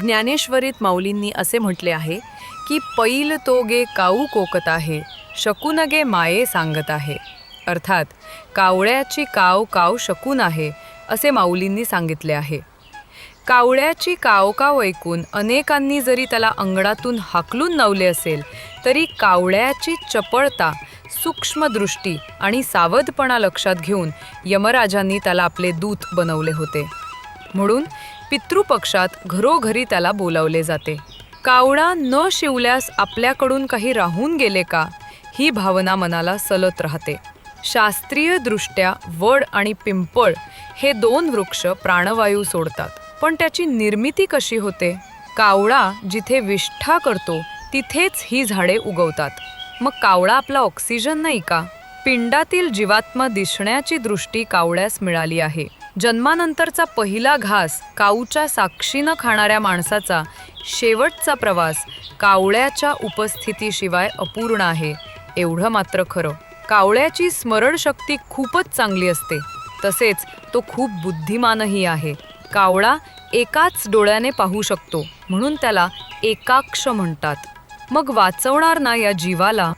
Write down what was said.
ज्ञानेश्वरीत माऊलींनी असे म्हटले आहे की पैल तोगे काऊ कोकत आहे शकूनगे माये सांगत आहे. अर्थात कावळ्याची काव काव शकून आहे असे माऊलींनी सांगितले आहे. कावळ्याची काव काव ऐकून अनेकांनी जरी त्याला अंगणातून हाकलून नवले असेल तरी कावळ्याची चपळता सूक्ष्मदृष्टी आणि सावधपणा लक्षात घेऊन यमराजांनी त्याला आपले दूत बनवले होते. म्हणून पितृपक्षात घरोघरी त्याला बोलावले जाते. कावळा न शिवल्यास आपल्याकडून काही राहून गेले का? ही भावना मनाला सलत राहते. शास्त्रीयदृष्ट्या वड आणि पिंपळ हे दोन वृक्ष प्राणवायू सोडतात. पण त्याची निर्मिती कशी होते? कावळा जिथे विष्ठा करतो तिथेच ही झाडे उगवतात. मग कावळा आपला ऑक्सिजन नाही का? पिंडातील जीवात्मा दिसण्याची दृष्टी कावळ्यास मिळाली आहे. जन्मानंतरचा पहिला घास काऊच्या साक्षीनं खाणाऱ्या माणसाचा शेवटचा प्रवास कावळ्याच्या उपस्थितीशिवाय अपूर्ण आहे. एवढं मात्र खरं. कावळ्याची स्मरणशक्ती खूपच चांगली असते. तसेच तो खूप बुद्धिमानही आहे. कावळा एकाच डोळ्याने पाहू शकतो म्हणून त्याला एकाक्ष म्हणतात. मग वाचवणार ना या जीवाला